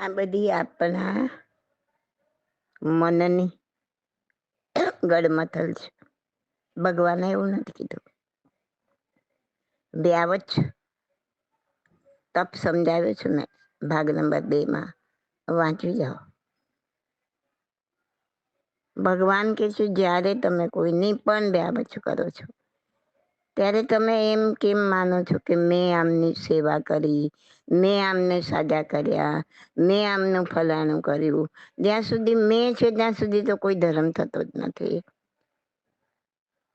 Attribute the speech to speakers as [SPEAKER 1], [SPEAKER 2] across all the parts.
[SPEAKER 1] આ બધી આપણા મનની ગડમથલ છે. ભગવાને એવું નથી કીધું. વ્યાવચ તપ સમજાવ્યો છું મેં ભાગ નંબર બે માં. વાંચી જાઓ. ભગવાન કે છે, જ્યારે તમે કોઈની પણ વ્યાવચ કરો છો. ત્યારે તમે એમ કેમ માનો છો કે મેં આમની સેવા કરી, મેં આમને સાજા કર્યા, મેં આમનું ફલાણું કર્યું? જ્યાં સુધી મેં છે, ત્યાં સુધી તો કોઈ ધર્મ થતો જ નથી.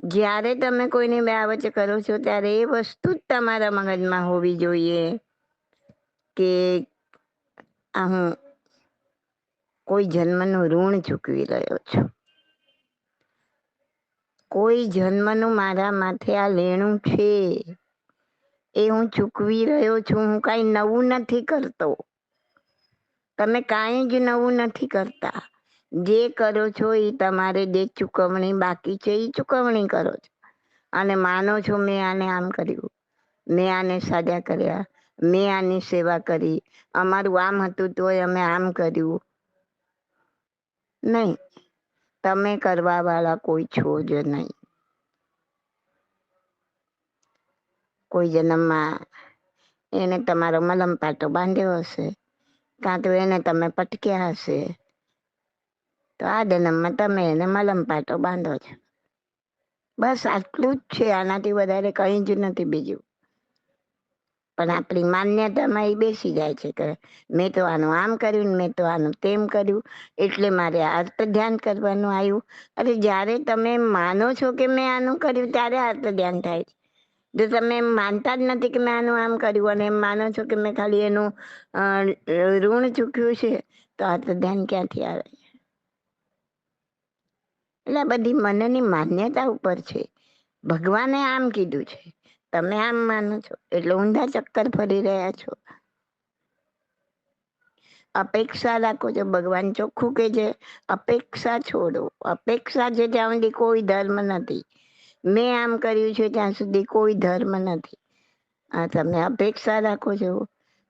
[SPEAKER 1] જ્યારે તમે કોઈની વ્યાવચ કરો છો, ત્યારે એ વસ્તુ જ તમારા મગજમાં હોવી જોઈએ કે આ હું કોઈ જન્મનું ઋણ ચૂકવી રહ્યો છું. કોઈ જન્મનું મારા માથે આ લેણું છે એ હું ચૂકવી રહ્યો છું, હું કાંઈ નવું નથી કરતો. તમે કાંઈ જ નવું નથી કરતા. જે કરો છો એ તમારે જે ચૂકવણી બાકી છે એ ચૂકવણી કરો છો. અને માનો છો મેં આને આમ કર્યું, મેં આને સાજા કર્યા, મેં આની સેવા કરી, અમારું આમ હતું તોય અમે આમ કર્યું. નહીં. તમે કરવા વાળા કોઈ છો જ નહીં. કોઈ જન્મમાં એને તમારો મલમ પાટો બાંધ્યો હશે, કાં તો એને તમે પટક્યા હશે, તો આ જન્મમાં તમે એને મલમ પાટો બાંધો છો. બસ આટલું જ છે, આનાથી વધારે કંઈ જ નથી બીજું. પણ આપણી માન્યતામાં એ બેસી જાય છે કે મેં તો આનું આમ કર્યું મેં તો આનું તેમ કર્યું. એટલે મારે અર્થ ધ્યાન કરવાનું આવ્યું. અરે જ્યારે તમે માનો છો કે મેં આનું કર્યું, ત્યારે અર્થ ધ્યાન થાય છે. જો તમે એમ માનતા જ નથી કે મેં આનું આમ કર્યું અને એમ માનો છો કે મેં ખાલી એનું ઋણ ચૂક્યું છે, તો અર્થ ધ્યાન ક્યાંથી આવે? એટલે બધી મનની માન્યતા ઉપર છે. ભગવાને આમ કીધું છે. તમે આમ માનો છો? એટલે ઊંધા ચક્કર ફરી રહ્યા છો. અપેક્ષા રાખો છો ભગવાન ચોખ્ખું કે છે અપેક્ષા છોડો. અપેક્ષા છે ત્યાં સુધી કોઈ ધર્મ નથી. મેં આમ કર્યું છે ત્યાં સુધી કોઈ ધર્મ નથી. આ તમે અપેક્ષા રાખો છો.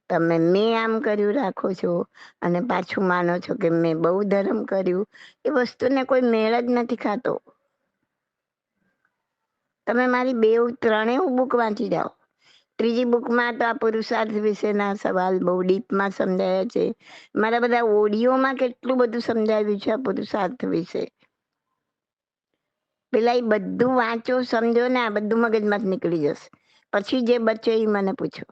[SPEAKER 1] તમે મેં આમ કર્યું રાખો છો. અને પાછું માનો છો કે મેં બહુ ધર્મ કર્યું. એ વસ્તુને કોઈ મેળ જ નથી ખાતો. તમે મારી બે ત્રણેય બુક વાંચી જાઓ. ત્રીજી બુકમાં તો આ પુરુષાર્થ વિશેના સવાલ બહુ ડીપમાં સમજાયા છે. મારા બધા ઓડિયોમાં કેટલું બધું સમજાવ્યું છે આ પુરુષાર્થ વિશે? પેલા એ બધું વાંચો, સમજો ને આ બધું મગજમાં નીકળી જશે. પછી જે બચે એ મને પૂછો.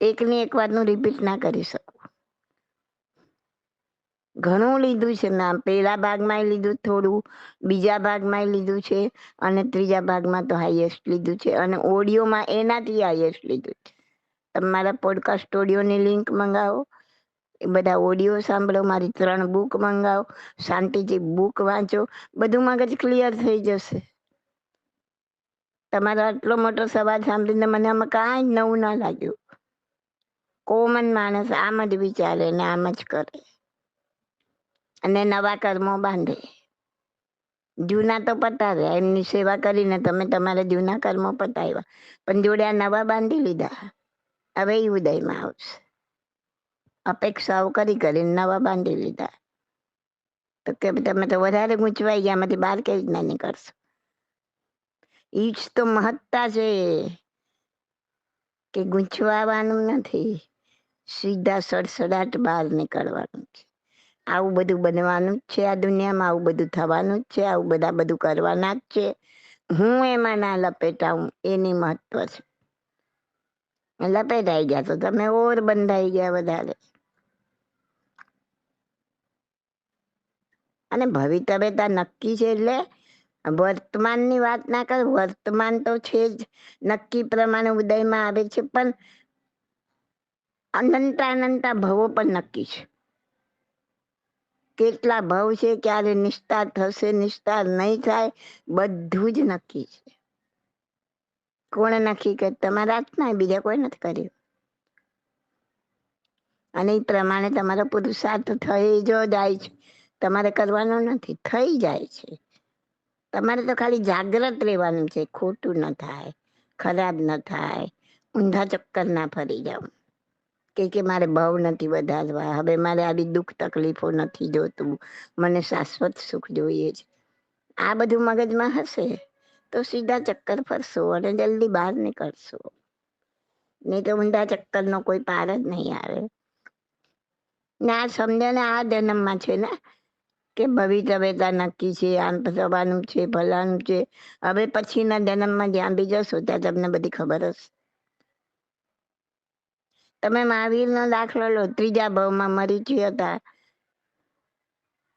[SPEAKER 1] એકની એક વાતનું રિપીટ ના કરી શકું. ઘણું લીધું છે મેં. પહેલા ભાગમાં લીધું થોડું, બીજા ભાગમાં લીધું છે અને ત્રીજા ભાગમાં તો હાઈએસ્ટ લીધું છે અને ઓડિયોમાં એનાથી હાઈએસ્ટ લીધું છે. તમારા પોડકાસ્ટ ઓડિયોની લિંક મંગાવો. એ બધા ઓડિયો સાંભળો, મારી ત્રણ બુક મંગાવો. શાંતિથી બુક વાંચો. બધું મગજ ક્લિયર થઈ જશે. તમારો આટલો મોટો સવાલ સાંભળીને મને આમાં કાંઈ નવું ના લાગ્યું. કોમન માણસ આમ જ વિચારે ને આમ જ કરે. અને નવા કર્મો બાંધે. જૂના તો પતાવ્યા એમની સેવા કરીને તમે તમારા જૂના કર્મો પતાવ્યા. પણ જોડે આ નવા બાંધી લીધા. હવે એ ઉદયમાં આવશે. અપેક્ષાઓ કરી કરીને નવા બાંધી લીધા. તો કે તમે તો વધારે ગૂંચવાઈ ગયા માંથી બહાર કેવી રીતના નીકળશો? ઈ જ તો મહત્તા છે કે ગૂંચવાવાનું નથી. સીધા સડસડાટ બહાર નીકળવાનું છે. આવું બધું બનવાનું જ છે આ દુનિયામાં, આવું બધું થવાનું જ છે, આવું બધા બધું કરવાના જ છે. હું એમાં ના લપેટાવું એની મહત્વ છે. લપેટાઈ ગયા તો તમે ઓર બંધાઈ ગયા વધારે. અને ભવિતવ્યતા નક્કી છે એટલે વર્તમાનની વાત ના કર, વર્તમાન તો છે જ. નક્કી પ્રમાણે ઉદયમાં આવે છે, પણ અનંતા અનંતા ભવો પણ નક્કી છે. કેટલા ભાવ છે, ક્યારે નિસ્તાર થશે નિસ્તાર નહીં થાય, બધું જ નક્કી છે. કોણે નક્કી કે તમારા હાથમાં, બીજા કોઈ નથી કર્યું. અને એ પ્રમાણે તમારો પુરુષાર્થ થઈ જો જાય છે. તમારે કરવાનો નથી, થઈ જાય છે. તમારે તો ખાલી જાગ્રત રહેવાનું છે, ખોટું ન થાય, ખરાબ ન થાય, ઊંધા ચક્કર ના ફરી જાવ કે કે મારે ભાવ નથી વધારવા. હવે મારે આવી દુઃખ તકલીફો નથી જોતું. મને શાશ્વત સુખ જોઈએ છે. આ બધું મગજમાં હશે તો સીધા ચક્કર ફરશો અને જલ્દી બહાર નીકળશો. નહીં તો ઊંધા ચક્કરનો કોઈ પાર જ નહીં આવે. ને આ સમજણ આ જન્મમાં છે ને, કે ભવિતવ્યતા નક્કી છે, આમ થવાનું છે ભલાનું છે. હવે પછીના જન્મમાં જ્યાં બી જશો ત્યાં તમને બધી ખબર હશે. તમે મહાવીરનો દાખલો લો. ત્રીજા ભાવમાં મરીચી હતા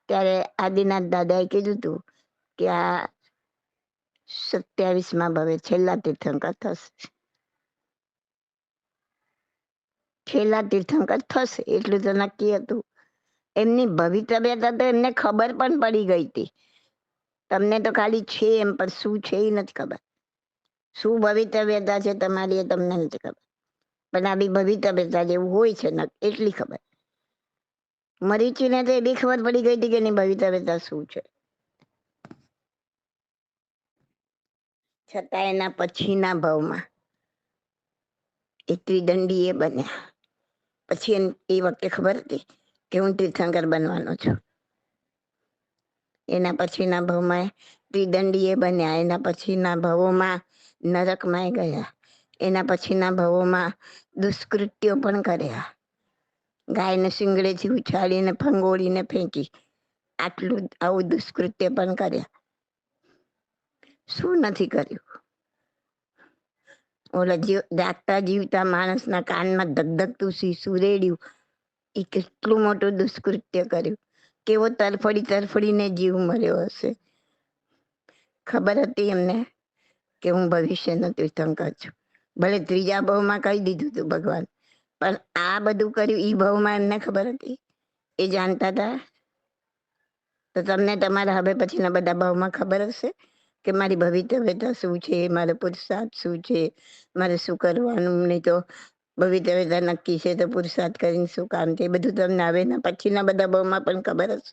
[SPEAKER 1] ત્યારે આદિનાથ દાદાએ કીધું હતું કે આ સત્યાવીસમાં ભવે છેલ્લા તીર્થંકર થશે. છેલ્લા તીર્થંકર થશે એટલું તો નક્કી હતું. એમની ભવિતવ્યતા તો એમને ખબર પણ પડી ગઈ હતી. તમને તો ખાલી છે એમ, પણ શું છે એ નથી ખબર. શું ભવિતવ્યતા છે તમારી એ તમને નથી ખબર. પણ આ બી ભવિતવ્યતા જેવું હોય છે ને, એટલી ખબર. મરીચીને તો એ બી ખબર પડી ગઈ હતી કે એની બેતા શું છે. છતાં એના પછીના ભાવમાં એ ત્રિદંડી એ બન્યા. પછી એ વખતે ખબર હતી કે હું તીર્થંકર બનવાનો છું. એના પછીના ભાવમાં ત્રિદંડી એ બન્યા. એના પછીના ભાવોમાં નરકમાં ગયા. એના પછીના ભાવોમાં દુષ્કૃત્યો પણ કર્યા. ગાયને શિંગડેથી ઉછાળીને ફંગોળીને ફેંકી. આટલું, આવું દુષ્કૃત્ય પણ કર્યા. શું નથી કર્યું? ઓલા જીવ જાગતા જીવતા માણસના કાનમાં ધગધગતું શીશું રેડ્યું. એ કેટલું મોટું દુષ્કૃત્ય કર્યું? કેવો તરફડી તરફડીને જીવ મર્યો હશે? ખબર હતી એમને કે હું ભવિષ્યનો તીર્થંકર છું. ભલે ત્રીજા ભાવમાં કહી દીધું હતું ભગવાન, પણ આ બધું કર્યું એ ભાવમાં એમને ખબર હતી? એ જાણતા હતા તો તમને તમારા હવે પછીના બધા ભાવમાં ખબર હશે કે મારી ભવિતવ્યતા શું છે, મારો પુરુષાર્થ શું છે, મારે શું કરવાનું, નહીં તો ભવિતવ્યતા નક્કી છે તો પુરુષાર્થ કરીને શું કામ છે? એ બધું તમને આવે ને પછીના બધા ભાવમાં પણ ખબર હશે.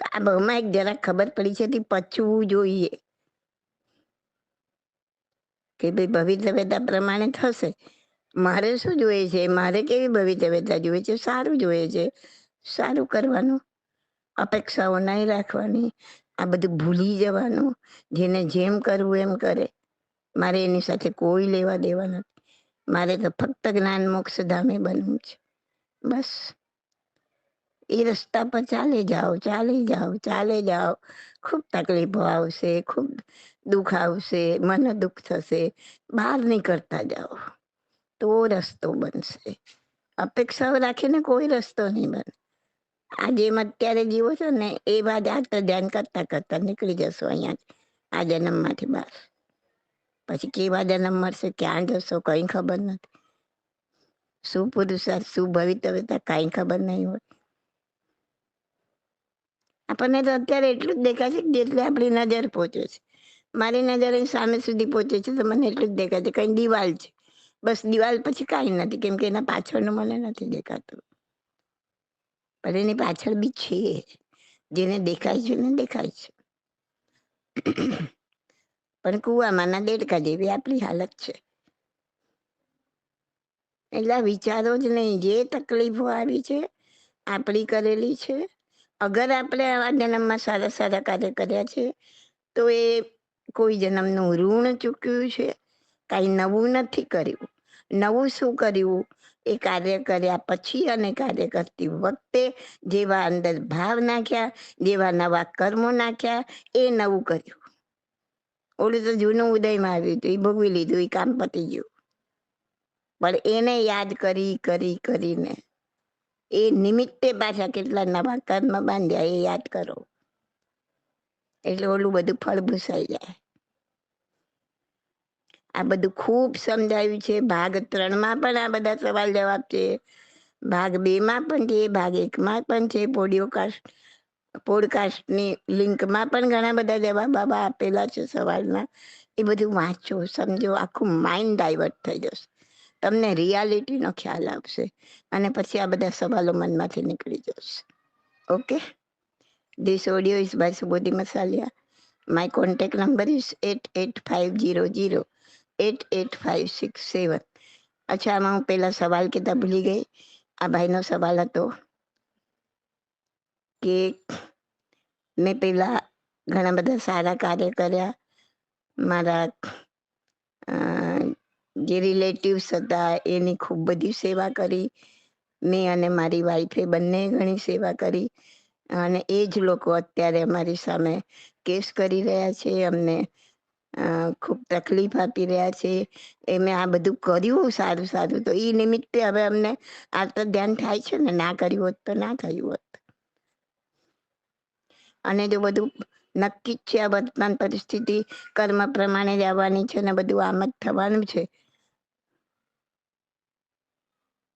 [SPEAKER 1] આ ભાવમાં એક જરાક ખબર પડી છે, તે પચવું જોઈએ. કે ભાઈ ભવિતવ્યતા પ્રમાણે થશે. મારે શું જોઈએ છે? મારે કેવી ભવિતવ્યતા જોઈએ છે? સારું જોઈએ છે. સારું કરવાનું. અપેક્ષાઓ નહીં રાખવાની. આ બધું ભૂલી જવાનું. જેને જેમ કરવું એમ કરે. મારે એની સાથે કોઈ લેવા દેવા નથી. મારે તો ફક્ત જ્ઞાન મોક્ષ ધામે બનવું છે. બસ. એ રસ્તા પર ચાલે જાઓ ચાલે જાઓ ચાલે જાઓ. ખૂબ તકલીફો આવશે, ખૂબ દુઃખ આવશે, મન દુઃખ થશે, બહાર નીકળતા જાઓ. તો રસ્તો બનશે. અપેક્ષાઓ રાખીને કોઈ રસ્તો નહીં બને. આ જેમ અત્યારે જીવો છો ને, એ વાત આ ધ્યાન કરતા કરતા નીકળી જશો અહીંયા આ જન્મમાંથી બહાર. પછી કેવા જન્મ મળશે, ક્યાં જશો, કઈ ખબર નથી. શું પુરુષાર્થ, શું ભવિતવ્યતા, કઈ ખબર નહીં હોય. આપણને તો અત્યારે એટલું જ દેખાય છે કે જેટલી આપણી નજર પહોંચે છે. મારી નજર સામે સુધી પહોંચે છે તો મને એટલું જ દેખાય છે. કઈ દિવાલ છે. બસ દિવાલ પછી કાંઈ નથી, કેમ કે એના પાછળનું મને નથી દેખાતું. પણ એની પાછળ બી છે. જેને દેખાય છે ને દેખાય છે. પણ કુવામાંના દેડકા જેવી આપણી હાલત છે. એટલે વિચારો જ નહીં. જે તકલીફો આવી છે, આપણી કરેલી છે. અગર આપણે આવા જન્મમાં સારા સારા કાર્ય કર્યા છે, તો એ કોઈ જન્મનું ઋણ ચૂક્યું છે? કાંઈ નવું નથી કર્યું. નવું શું કર્યું? એ કાર્ય કર્યા પછી અને કાર્ય કરતી વખતે જેવા અંદર ભાવ નાખ્યા, જેવા નવા કર્મો નાખ્યા, એ નવું કર્યું. ઓલું તો જૂનું ઉદયમાં આવ્યું હતું, એ ભોગવી લીધું, એ કામ પતી ગયું. પણ એને યાદ કરી કરી, કરીને એ નિમિત્તે પાછા કેટલા નવા કર્મ બાંધ્યા એ યાદ કરો. એટલે ઓલું બધું ફળ ભૂસાઈ જાય. આ બધું ખૂબ સમજાવ્યું છે. ભાગ ત્રણમાં પણ આ બધા સવાલ જવાબ છે. ભાગ બે માં પણ છે, ભાગ એકમાં પણ છે. પોડિયોકાસ્ટ, પોડકાસ્ટની લિંકમાં પણ ઘણા બધા જવાબ બાબા આપેલા છે સવાલના. એ બધું વાંચો, સમજો. આખું માઇન્ડ ડાયવર્ટ થઈ જશે. તમને રિયાલિટીનો ખ્યાલ આવશે. અને પછી આ બધા સવાલો મનમાંથી નીકળી જશે. Okay? This audio is by Subodhi Masaliya my contact number is eight eight five zero zero eight eight five six seven અચ્છા આમાં હું પેલા સવાલ કહેતા ભૂલી ગઈ આ ભાઈનો સવાલ હતો કે મેં પેલા ઘણા બધા સારા કાર્ય કર્યા મારા જે રિલેટિવ્સ હતા એની ખૂબ બધી સેવા કરી મેં અને મારી વાઈફે બંને ઘણી સેવા કરી અને એ જ લોકો અત્યારે અમારી સામે કેસ કરી રહ્યા છે, અમને ખૂબ તકલીફ આપી રહ્યા છે. એમે આ બધું કર્યું સારું સારું, તો એ નિમિત્તે હવે અમને આ તો ધ્યાન થાય છે ને, ના કર્યું હોત તો ના થયું હોત. અને જો બધું નક્કી જ છે, આ વર્તમાન પરિસ્થિતિ, કર્મ પ્રમાણે જ આવવાની છે ને, બધું આમ જ થવાનું છે.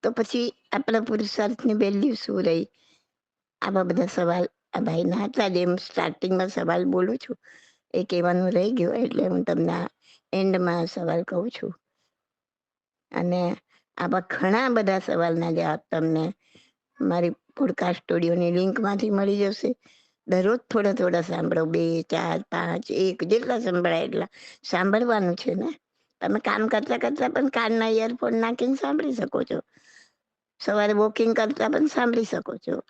[SPEAKER 1] તો પછી આપણા પુરુષાર્થની વેલ્યુ શું રહી? આવા બધા સવાલ, આ ભાઈના હતા જેમ સ્ટાર્ટિંગમાં સવાલ બોલું છું, એ કહેવાનું રહી ગયું એટલે હું તમને એન્ડમાં સવાલ કહું છું. અને આવા ઘણા બધા સવાલના જવાબ તમને મારી પોડકાસ્ટ સ્ટુડિયોની લિંકમાંથી મળી જશે. દરરોજ થોડા થોડા સાંભળો, બે, ચાર, પાંચ, એક, જેટલા સંભળાય એટલા સાંભળવાનું છે ને? તમે કામ કરતા કરતા પણ કાનના ઇયરફોન નાખીને સાંભળી શકો છો. સવારે વોકિંગ કરતા પણ સાંભળી શકો છો.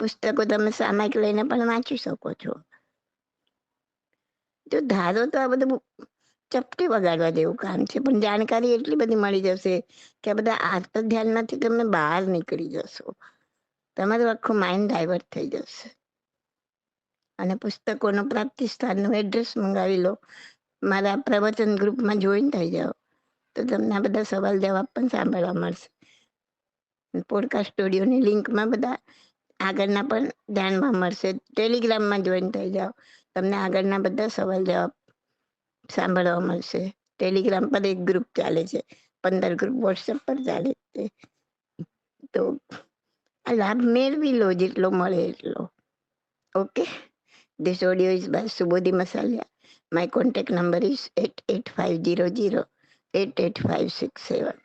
[SPEAKER 1] પુસ્તકો તમે સામાયિક લઈને પણ વાંચી શકો છો. જો ધારો તો આ બધું ચપટી વગાડવા જેવું કામ છે, પણ જાણકારી એટલી બધી મળી જશે કે આ બધા આ ધ્યાનમાંથી તમે બહાર નીકળી જશો. તમારું આખું માઇન્ડ ડાયવર્ટ થઈ જશે. અને પુસ્તકોનું પ્રાપ્તિ સ્થાનનું એડ્રેસ મંગાવી લો. મારા પ્રવચન ગ્રુપમાં જોઈન થઈ જાઓ. તો તમને આ બધા સવાલ જવાબ પણ સાંભળવા મળશે. પોડકાસ્ટ સ્ટુડિયોની લિંકમાં બધા આગળના પણ ધ્યાનમાં મળશે. ટેલિગ્રામમાં જોઈન થઈ જાઓ. તમને આગળના બધા સવાલ જવાબ સાંભળવા મળશે. ટેલિગ્રામ પર એક ગ્રુપ ચાલે છે. પંદર ગ્રુપ વોટ્સએપ પર ચાલે છે. તો આ લાભ મેળવી લો, જેટલો મળે એટલો. Okay? This audio is by Subodhi Masaliya my contact number is eight eight five zero zero eight eight five six seven